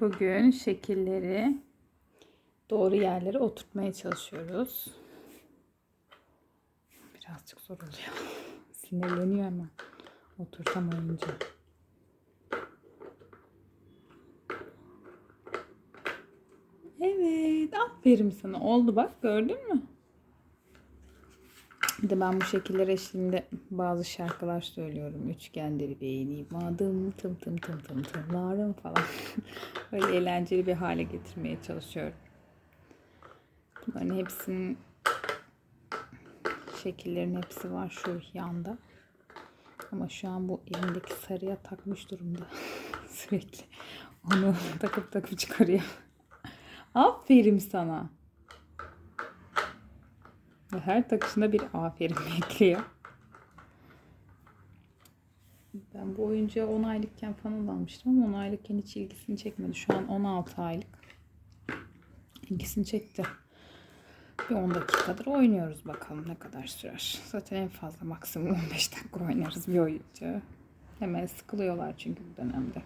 Bugün şekilleri doğru yerlere oturtmaya çalışıyoruz. Birazcık zor oluyor. Sinirleniyor hemen oturtamayınca. Evet, aferin sana. Oldu bak, gördün mü? Bir de ben bu şekiller eşliğinde bazı şarkılar söylüyorum. Üçgenleri beğeneyim. Adım tım tım tım tım tımlarım falan. Böyle eğlenceli bir hale getirmeye çalışıyorum. Bunların hepsinin şekillerin hepsi var şu yanda. Ama şu an bu elimdeki sarıya takmış durumda. Sürekli onu takıp takıp çıkarıyor. Aferin sana. Her takışında bir aferin bekliyor. Ben bu oyuncağı 10 aylıkken falan almıştım ama 10 aylıkken hiç ilgisini çekmedi. Şu an 16 aylık. İlgisini çekti. Bir 10 dakikadır oynuyoruz bakalım ne kadar sürer. Zaten en fazla maksimum 15 dakika oynarız bir oyuncağı. Hemen sıkılıyorlar çünkü bu dönemde.